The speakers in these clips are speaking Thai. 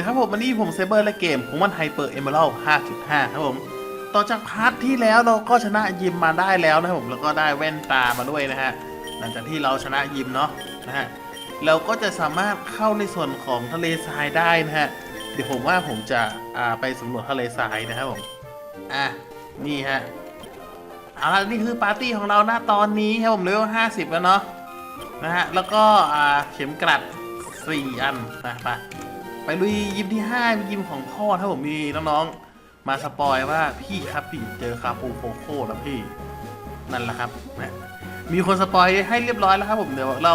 ดีครับผมวันนี้ผมเซเบอร์และเกมของมันไฮเปอร์เอเมอรัล5.5 ครับผม ต่อจากพาร์ทที่แล้วเราก็ชนะยิมมาได้แล้วนะครับผม แล้วก็ได้แว่นตามาด้วยนะฮะ หลังจากที่เราชนะยิมเนาะนะฮะ เราก็จะสามารถเข้าในส่วนของทะเลทรายได้นะฮะ เดี๋ยวผมว่าผมจะอ่าไปสำรวจทะเลทรายนะครับผม อะ นี่ฮะ เอาละนี่คือปาร์ตี้ของเราหน้าตอนนี้ครับผมเลเวล50 แล้วเนาะ นะฮะ แล้วก็อ่าเข็มกลัด4อันนะไปไป ลุยยิมที่5เป็นยิมของพ่อถ้าผมมีน้องๆ มาสปอยว่าพี่ครับพี่เจอคาปูโคโค่แล้วพี่นั่นแหละครับนะมีคนสปอยให้เรียบร้อยแล้วครับผมเดี๋ยวเรา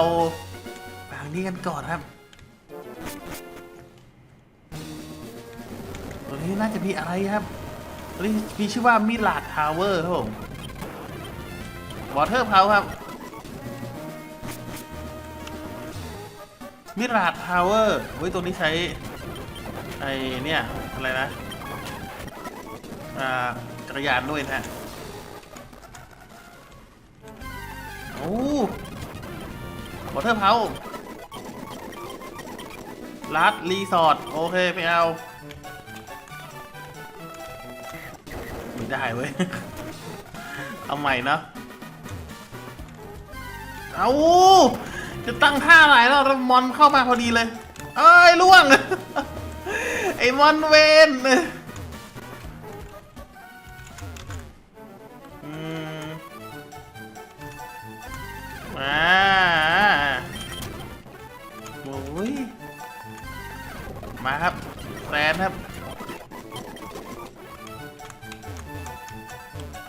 ไปทางนี้กันก่อนครับตรงนี้น่าจะมีอะไรครับตรงนี้มีชื่อว่ามิลาดทาวเวอร์ครับผมวอเตอร์เพาครับมิลาดทาวเวอร์เว้ยตรงนี้ใช้ ไอเนี่ยอะไรนะอ่าจักรยานด้วยนะฮะโอ้วอเตอร์เพาลัดรีสอร์ทโอเคไม่เอาไม่ได้เว้ย เอาใหม่นะเอาจะตั้งท่าไหนแล้วมอนเข้ามาพอดีเลย เอ้ยล่วง ไอ้มอนเวนมาโอ้ยมาครับแฟนครับ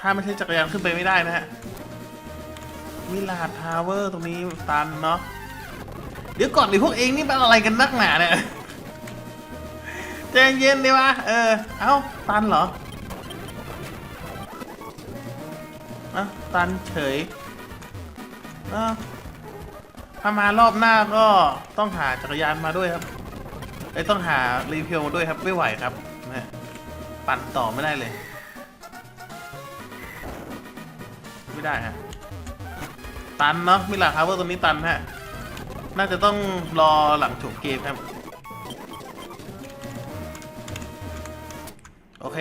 ถ้าไม่ใช่จักรยานขึ้นไปไม่ได้นะฮะมิลาดทาวเวอร์ตรงนี้ตันเนาะเดี๋ยวก่อนดิพวกเองนี่เป็นอะไรกันนักหนาเนี่ย ใจเย็นดีวะ เออ เอ้า ตันเหรออะตันเฉยอะถ้ามารอบหน้าก็ต้องหาจักรยานมาด้วยครับไอ้ต้องหารีเพลมาด้วยครับ ไม่ไหวครับนะปั่นต่อไม่ได้เลย ไม่ได้ฮะ ตันเนาะมิลาคาร์เวอร์ตัวนี้ตันฮะ น่าจะต้องรอหลังจบเกมครับ โอเค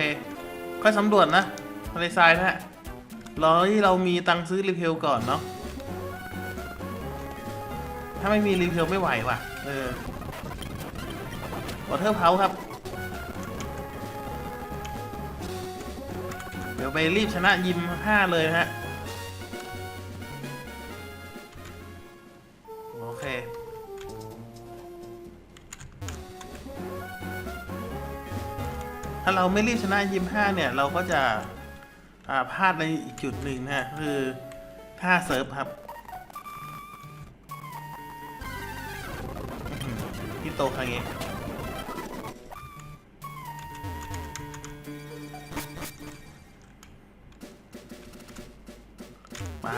ค่อยสำรวจนะทะเลทรายนะฮะรอที่เรามีตังค์ซื้อรีเพลก่อนเนาะ ถ้าไม่มีรีเพลไม่ไหวว่ะ เออวอเทอร์เพาครับ เดี๋ยวไปรีบชนะยิมห้าเลยนะฮะ เราไม่รีบชนะยิมห้าเนี่ย เราก็จะพลาดในอีกจุดหนึ่งนะฮะคือท่าเซิร์ฟครับอื้อหือที่โตครั้งนี้ไป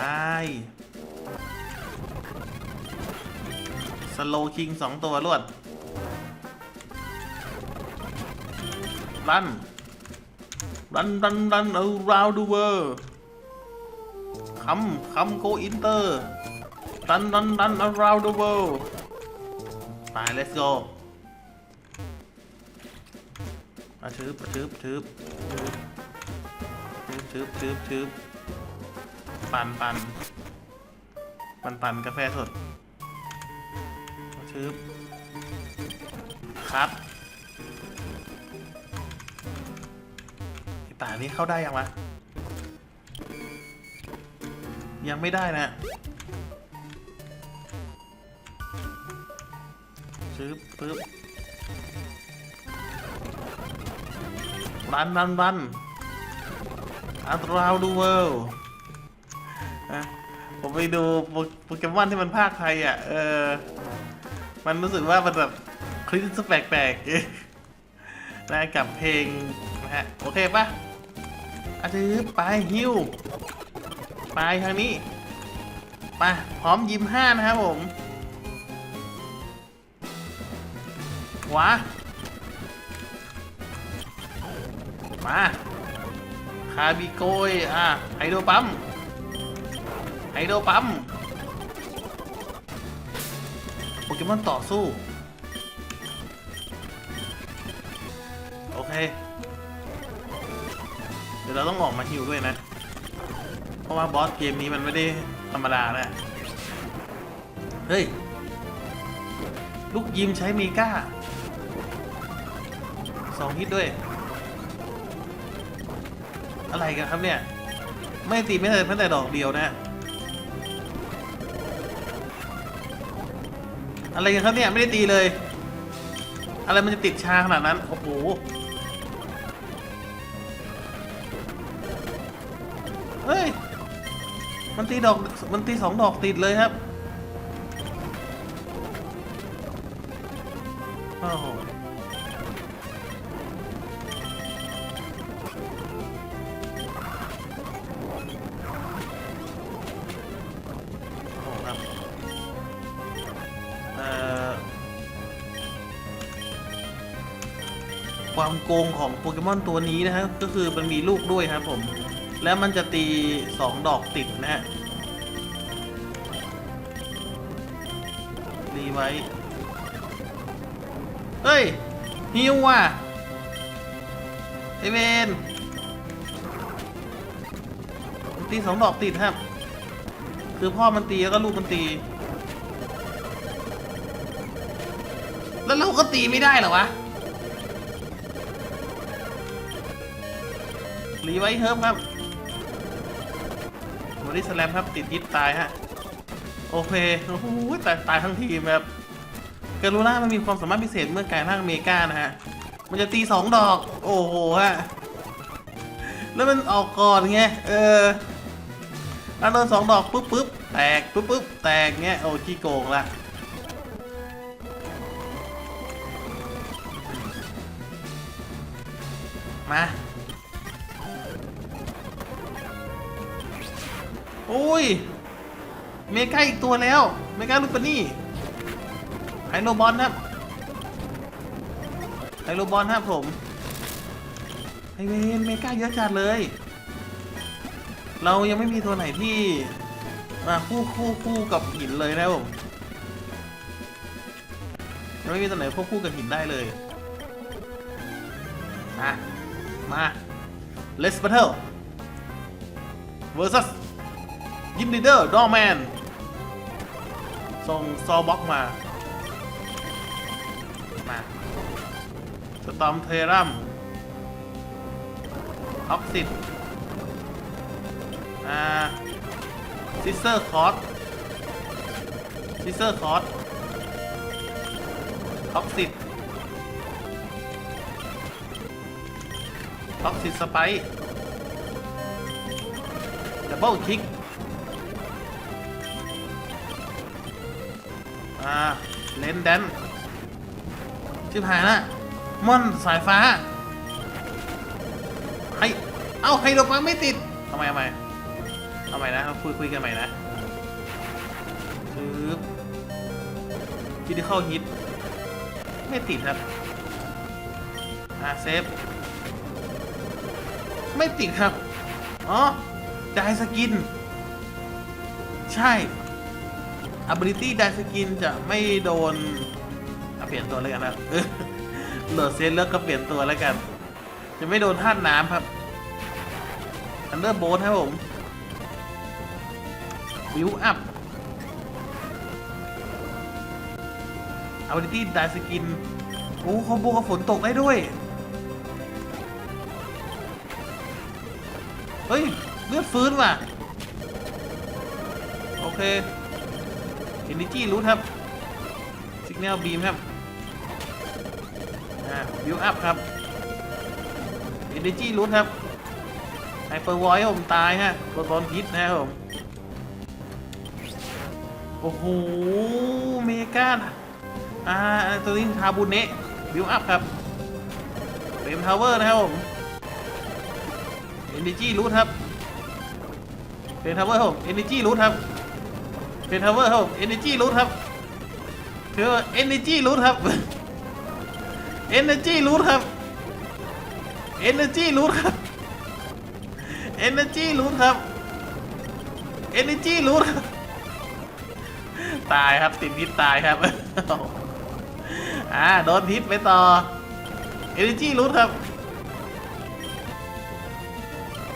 สโลคิงสองตัวรวด รันรันรันรัน around the world คำคำ go inter รันรันรัน around the world ไป let's go มาชืบชืบชืบชืบชืบชืบชืบปั่นปั่นปั่นปั่นกาแฟสดมาชืบครั อ้ตานี้เข้าได้ยังวะยังไม่ได้นะซื้อปึ๊บรันรันรันอัตราวดูเวิลนะผมไปดูโปโปเกมอนที่มันภาคไทยอะ เออ มันรู้สึกว่ามันแบบคลิปแปลกๆนะกับเพลงนะฮะ โอเคปะ อาจือไปฮิวไปทางนี้ไปพร้อมยิ้มห้านะครับผมขวามาคาบิโกยอะไฮโดปั๊มไฮโดปั๊มโปเกมอนต่อสู้ โอเค ดี๋ยวเราต้องออกมาฮิวด้วยนะ เพราะว่าบอสเกมนี้มันไม่ได้ธรรมดานะ เฮ้ย ลูกยิมใช้เมกาสองฮิตด้วย อะไรกันครับเนี่ย ไม่ตีไม่เลยแม้แต่ดอกเดียวนะ อะไรกันครับเนี่ย ไม่ได้ตีเลย อะไรมันจะติดชาขนาดนั้น โอ้โห มันตีดอกมันตีสองดอกติดเลยครับโอ้โหโอ้โหครับเอ่อความโกงของโปเกมอนตัวนี้นะครับ ก็คือมันมีลูกด้วยครับผม แล้วมันจะตีสองดอกติดนะฮะรีไว้ เฮ้ย ฮิวว่ะไอเวนมันตีสองดอกติดครับ คือพ่อมันตีแล้วก็ลูกมันตี แล้วเราก็ตีไม่ได้เหรอวะรีไว้เฮิร์มครับ บอดี้สแลมครับติดยิดตายฮะ โอเค โอ้โหตายตายทั้งทีมครับการูล่ามันมีความสามารถพิเศษเมื่อกลายร่างเมกานะฮะ มันจะตีสองดอก โอ้โหฮะ แล้วมันออกก่อนไง เออแล้วโดนสองดอกปุ๊บปุ๊บแตกปุ๊บปุ๊บแตกเงี้ย โอ้ขี้โกงละมา โอ้ย เมกาอีกตัวแล้ว เมกาลูปานี่ไฮโลบอลครับไฮโลบอลครับผมไฮเวนเมกาเยอะจัดเลย เรายังไม่มีตัวไหนที่มาคู่คู่คู่กับหินเลยนะผมยังไม่มีตัวไหนควบคู่กับหินได้เลยมามา let's battle versus ยินดีเดอร์ดอแมนส่งซอบ็อกมา มาสตอมเทรัมออกซิดอ่าซิเซอร์คอร์สซิเซอร์คอร์สออกซิดออกซิดสไปดับเบิลคิก อ่า เลนแดนชิบหายละม่อนสายฟ้าไอเอ้าไฮโดรปังไม่ติดทำไมทำไมทำไมนะเราคุยคุยกันใหม่นะคือคิดที่เข้าฮิต ไม่ติดครับอ่าเซฟ ไม่ติดครับ อ๋อจ่ายสกิน ใช่ ability ไดสกินจะไม่โดนเปลี่ยนตัวเลยกันนะเออโหลดเซตแล้วก็เปลี่ยนตัวแล้วกัน จะไม่โดนธาตุน้ำครับ Thunder Bolt ครับผม Build Up ability ได้สกิน โอ้คอมโบกับฝนตกได้ด้วย เฮ้ย เลือดฟื้นว่ะ โอเค เอนิจีรูทครับสิกแนลบีมครับบิวอัพครับเอนิจีรูทครับไฮเปอร์วอยผมตายฮะโดนบอลพิษนะครับผม โอ้โห เมกาอ่าตัวนี้ทาบุเนะบิวอัพครับเฟมทาวเวอร์นะครับผมเอนิจีรูทครับเฟมทาวเวอร์ครับผมเอนิจีรูทครับ เทรนทาวเวอร์ครับเอเนจีรูทครับเธอเอเนจีรูทครับเอเนจีรูทครับเอเนจีรูทครับเอเนจีรูทครับเอเนจีรูทครับตายครับติดพิษตายครับอ่าโดนพิษไปต่อเอเนจีรูทครับ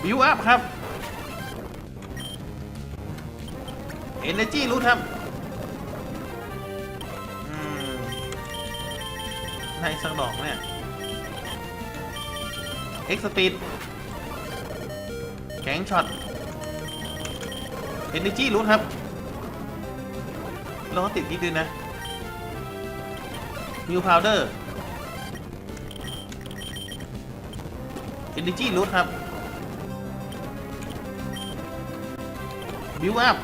บิวอัพครับ เอเนจีรูทครับในสักดอกเนี่ยเอ็กซ์สปีดแข็งช็อตเอเนจีรูทครับราติดนิดนึงนะมิวพาวเดอร์เอเนจีรูทครับบิวอัพ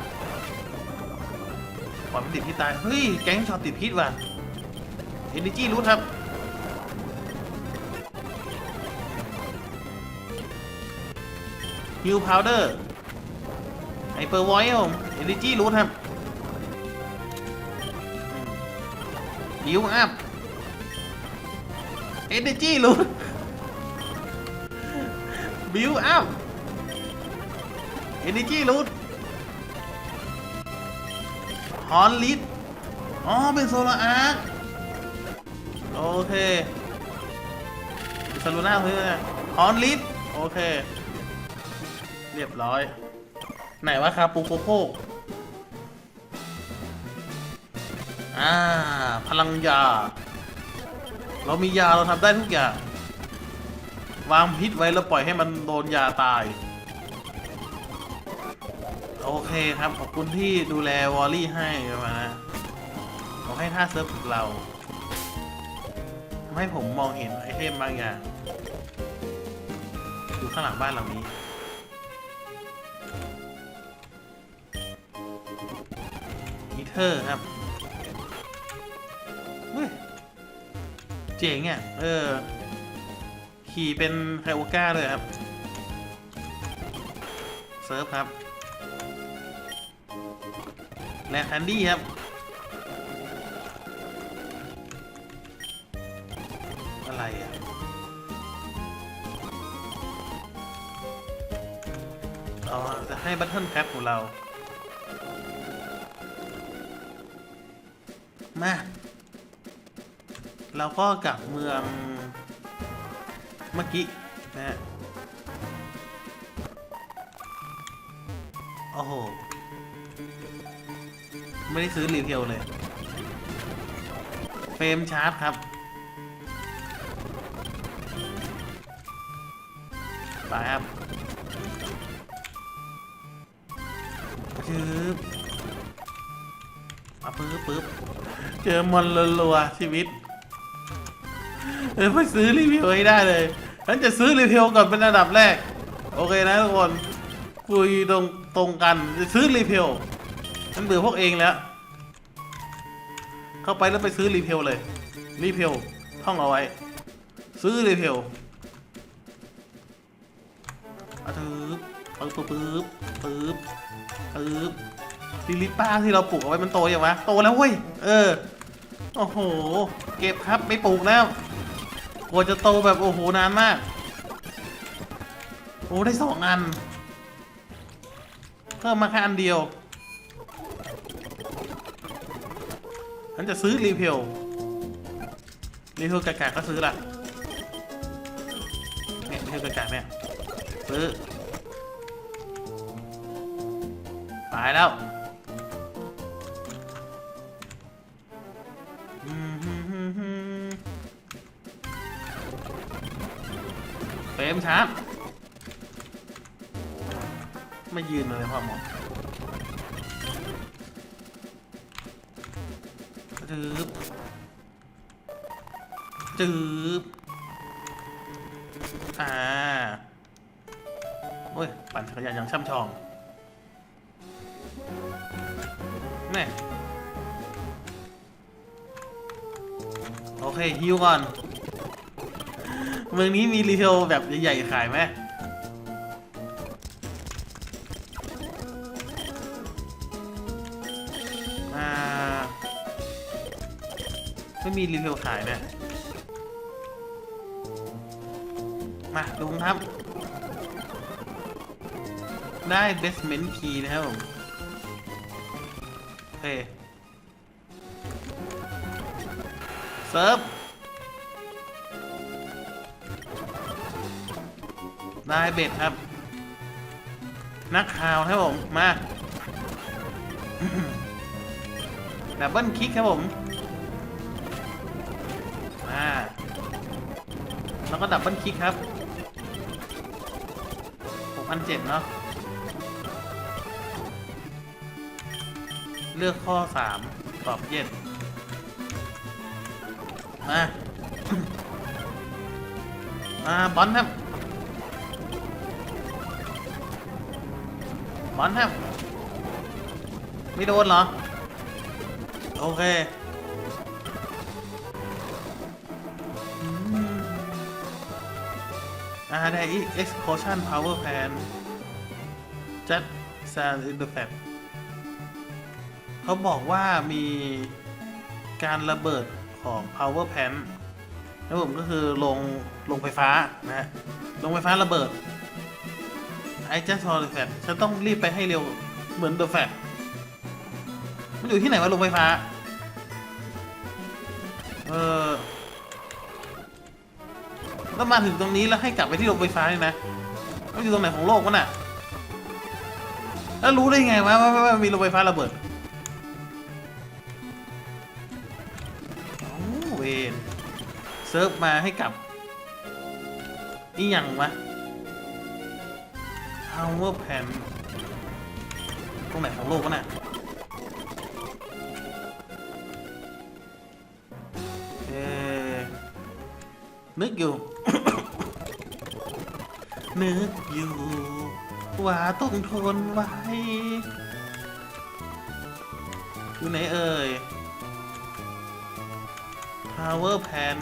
ล่อยมันติดพิษตาย เฮ้ย แก๊งช็อตติดพิษว่ะ Energy รู้ครับฮิวพาวเดอร์ไฮเปอร์ไวท์ผมเอลิจีรูทครับบิวอัพเอลิจีรูทบิวอัพเอลิจีรูท ฮอนลิดอ๋อ เป็นโซลาร์อาร์คโอเคเป็นโซลูน่าเพื่อนฮอนลิดโอเค เรียบร้อย ไหนวะครับปูโคโคอ่า พลังยา เรามียาเราทำได้ทุกอย่าง วางพิษไว้แล้วปล่อยให้มันโดนยาตาย โอเคครับขอบคุณที่ดูแลวอลลี่ให้ประมาณนะขอให้ท่าเซิร์ฟฝึกเราทำให้ผมมองเห็นไอเทมบางอย่างอยู่ข้างหลังบ้านหลังนี้ฮีเทอร์ครับเฮ้ยเจ๋งอะเออ ขี่เป็นไคโอก้าเลยครับ เซิร์ฟครับ และแคนดี้ครับ อะไรอะ อ๋อ จะให้บัตเทิลแคปของเรา มา เราก็กลับเมืองเมื่อกี้นะฮะ ไม่ได้ซื้อรีเทลเลย เฟรมชาร์จครับ ไปครับชืบอะปึ๊บปึ๊บเจอมอนรัวๆชีวิต เออไปซื้อรีวิวให้ได้เลยฉันจะซื้อรีวิวก่อนเป็นอันดับแรก โอเคนะทุกคนคุยตรงตรงกันจะซื้อรีวิวฉันเบื่อพวกเองแล้ว เข้าไปแล้วไปซื้อรีวิวเลย รีวิวท่องเอาไว้ ซื้อรีวิวอะทึบปึ๊บปึ๊บปึ๊บปึ๊บปึ๊บลิลิป้าที่เราปลูกเอาไว้มันโตยังวะโตแล้วเว้ย เออ โอ้โห เก็บครับไม่ปลูกแล้วกว่าจะโตแบบโอ้โหนานมาก โอ้ได้สองอัน เพิ่มมาแค่อันเดียว ฉันจะซื้อรีเพลรีเพลกากาก็ซื้อละเนี่ยรีเพลกากาเนี่ยซื้อตายแล้วเฟรมชาร์ไม่ยืนเลยพ่อหมอ จืบจืบอ่าโอ้ย ปั่นจักรยานอย่างช่ำชองแม่โอเคฮิวก่อน เมืองนี้มีรีเทลแบบใหญ่ๆขายไหม ไม่มีรีเทลขายเนี่ยมาลุงครับ ได้เบสเมนต์คีนะครับผมโอเคเซิร์ฟได้เบ็ดครับ นักข่าวนะครับผม มาดับเบิลคิกครับผม แล้วก็ดับเบิลคิกครับ6,007เนาะ เลือกข้อ 3 ตอบเย็นมา มาบอลครับ บอลครับ ไม่โดนเหรอ โอเค ไดอีก explosion power plan just sound in the fact เขาบอกว่ามีการระเบิดของ power plant นะผมก็คือลงลงไฟฟ้านะฮะลงไฟฟ้าระเบิดไอ้ just saw the fact ฉันต้องรีบไปให้เร็วเหมือน the fact มันอยู่ที่ไหนวะโรงไฟฟ้า เออ แล้วมาถึงตรงนี้แล้วให้กลับไปที่โรงไฟฟ้านี่นะมันอยู่ตรงไหนของโลกวะน่ะ แล้วรู้ได้ไงวะว่าว่ามีโรงไฟฟ้าระเบิดโอ้เวนเซิร์ฟมาให้กลับ นี่ยังวะ power pan ตรงไหนของโลกวะน่ะเอ๊ะนึกอยู่ นึกอยู่ ว่าต้องทนไว้ อยู่ไหนเอ่ย power pan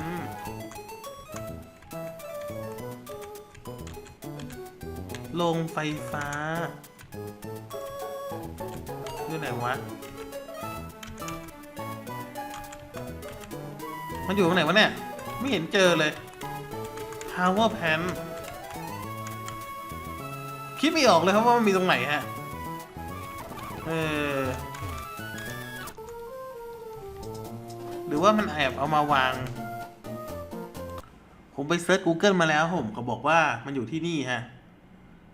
โรงไฟฟ้า อยู่ไหนวะ มันอยู่ตรงไหนวะเนี่ย ไม่เห็นเจอเลย power pan คิดไม่ออกเลยครับว่ามันมีตรงไหนฮะ เออ หรือว่ามันแอบเอามาวาง ผมไปเซิร์ช Google มาแล้วผมเขาบอกว่ามันอยู่ที่นี่ฮะ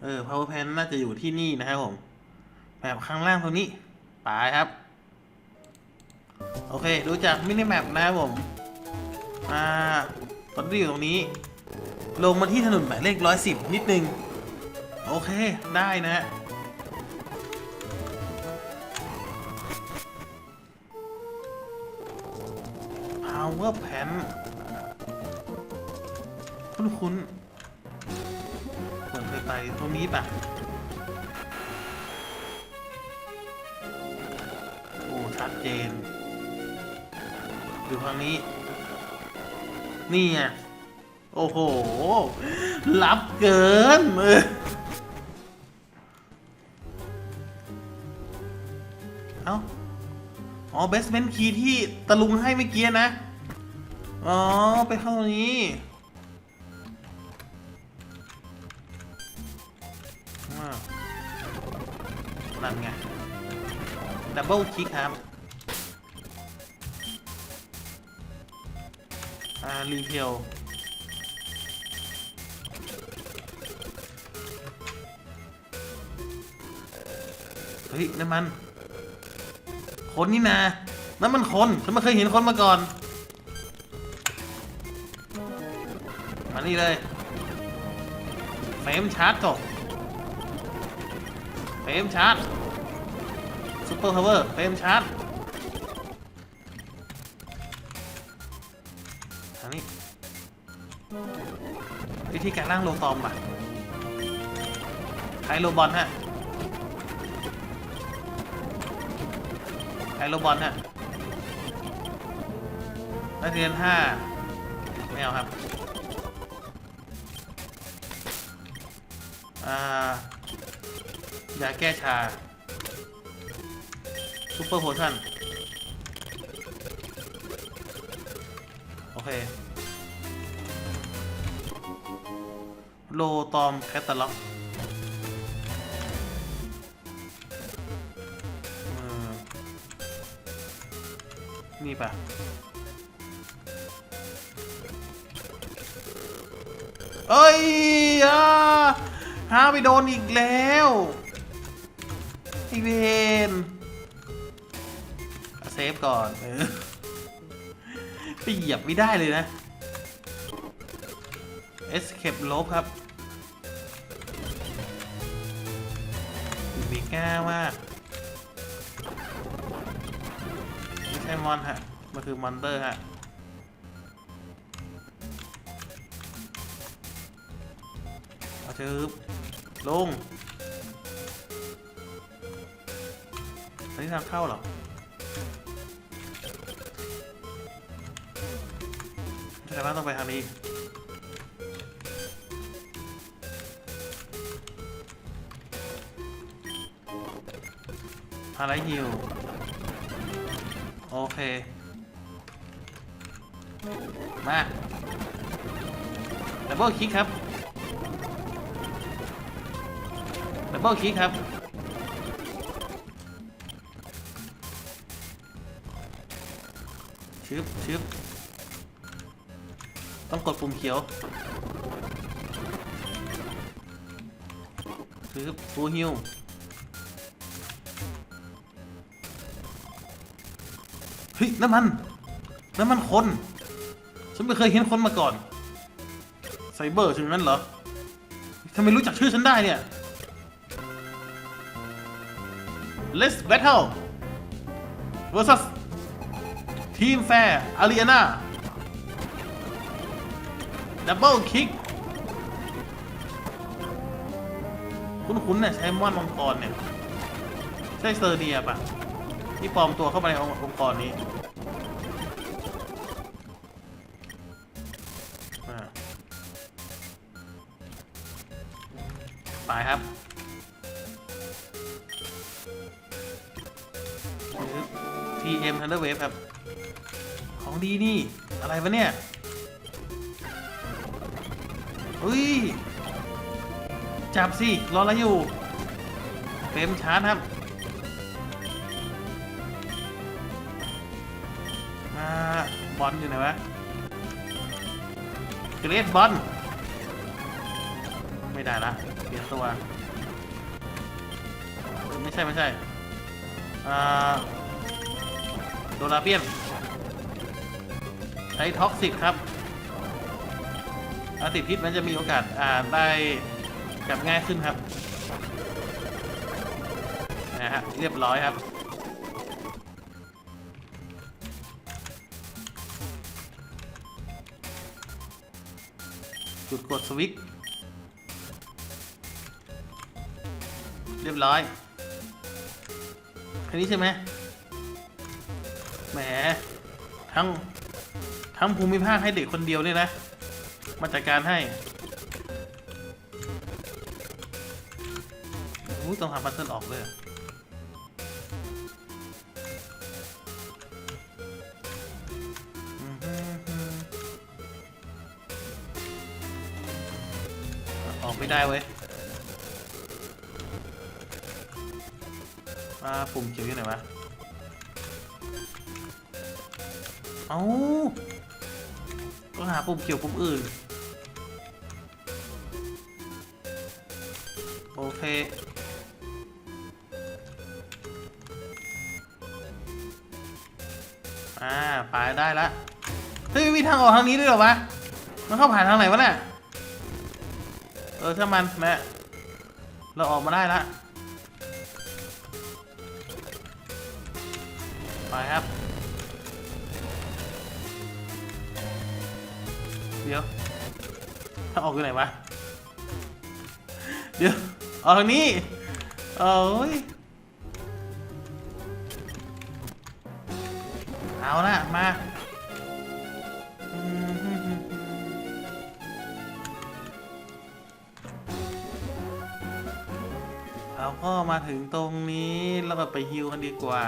เออ power pan น่าจะอยู่ที่นี่นะครับผม แบบข้างล่างตรงนี้ไปครับ โอเค ดูจากมินิแมปนะครับผม อ่า ตอนนี้อยู่ตรงนี้ ลงมาที่ถนนหมายเลขร้อยสิบนิดนึง โอเค ได้นะฮะ power pan คุ้นคุ้นๆเหมือนเคยไปตรงนี้ปะโอ้ชัดเจน อยู่ทางนี้ นี่ไงโอ้โห ลับเกินเอ เบสเมนต์คีย์ที่ตะลุงให้เมื่อกี้นะ อ๋อ ไปเข้าตรงนี้นั่นไง ดับเบิลคลิกครับ อ่า รีเพลเฮ้ยนั่นมัน คนนี่นานั่นมันคนฉันไม่เคยเห็นคนมาก่อน มานี่เลยเฟมชาร์จจบเฟมชาร์จซูเปอร์พาวเวอร์เฟมชาร์จทางนี้วิธีการล่างโลตอมอะใช้โลบอลฮะ ช้โลบอลฮะนักเรียนห้าไม่เอาครับ อ่ายาแก้ชาซูเปอร์โพชั่น โอเค โลตอมแคตตาล็อก ปะเอ้ยอ่าหาไปโดนอีกแล้วไอเวนเซฟก่อนเออไปเหยียบไม่ได้เลยนะ escape ลบครับมีก้ามากไม่ใช่มอนฮะ มันคือมอนเตอร์ฮะเอาชืบลง อันนี้ทางเข้าเหรอแสดงว่าต้องไปทางนี้อะไรฮิว โอเค มาดับเบิลคลิกครับดับเบิลคลิกครับ ชึบชึบต้องกดปุ่มเขียวชึบฟูฮิวเฮ้ยน้ำมัน น้ำมันคน ฉันไม่เคยเห็นคนมาก่อน ไซเบอร์ถึงนั้นเหรอทำไมรู้จักชื่อฉันได้เนี่ย Let's battle versus Team Fair Ariana Double Kick คุ้นๆเนี่ยใช้ม่อนมังกรเนี่ย ใช่เซอร์เดียปะที่ปลอมตัวเข้ามาในองค์กรนี้ ไปครับ TM Thunder Wave ครับ ของดีนี่ อะไรวะเนี่ยเฮ้ย จับสิ รออะไรอยู่เต็มชาร์จครับ มา บอลอยู่ไหนวะ เกรดบอล ไม่ได้ละเปลี่ยนตัวไม่ใช่ไม่ใช่อ่าโดราเปียนใช้ท็อกซิกครับอาติดพิษมันจะมีโอกาสอ่าได้จับง่ายขึ้นครับนะฮะเรียบร้อยครับจุดกดสวิตช์ เรียบร้อยแค่นี้ใช่ไหมแหม ทั้ง ทั้งภูมิภาคให้เด็กคนเดียวเนี่ยนะ มาจัดการให้อู้ต้องทำพัซเซิลออกเลย ออกไม่ได้เว้ย อ่าปุ่มเขียวอยู่ไหนวะ เอาต้องหาปุ่มเขียวปุ่มอื่น โอเคอ่าไปได้ละเฮ้ยมีทางออกทางนี้ด้วยเหรอวะ มันเข้าผ่านทางไหนวะเนี่ย เออถ้ามันแม่เราออกมาได้ละ ออกอยู่ไหนวะ เดี๋ยวออกทางนี้โอ้ยเอาละมาอืมเราก็มาถึงตรงนี้แล้วก็ไปฮิวกันดีกว่า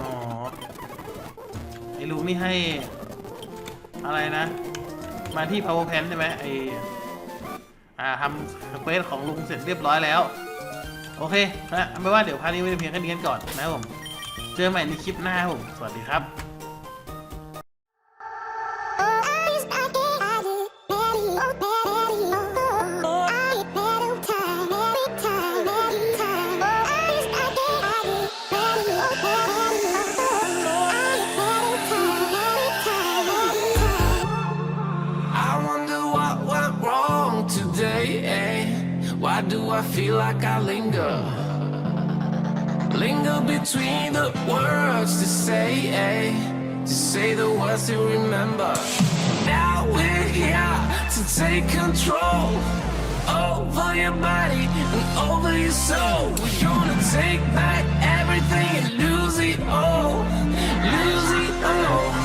อ๋อ ไอ้ลุงนี่ให้ อะไรนะ มาที่ power plant ใช่ไหมไออ่าทำเควสของลุงเสร็จเรียบร้อยแล้ว โอเคนะไม่ว่าเดี๋ยวพาร์ทนี้ไว้เพียงแค่นี้กันก่อนนะครับผม เจอใหม่ในคลิปหน้าผม สวัสดีครับ do I feel like I linger? Linger between the words to say, eh? To say the words to remember. Now we're here to take control over your body and over your soul. We're gonna take back everything and lose it all, lose it all.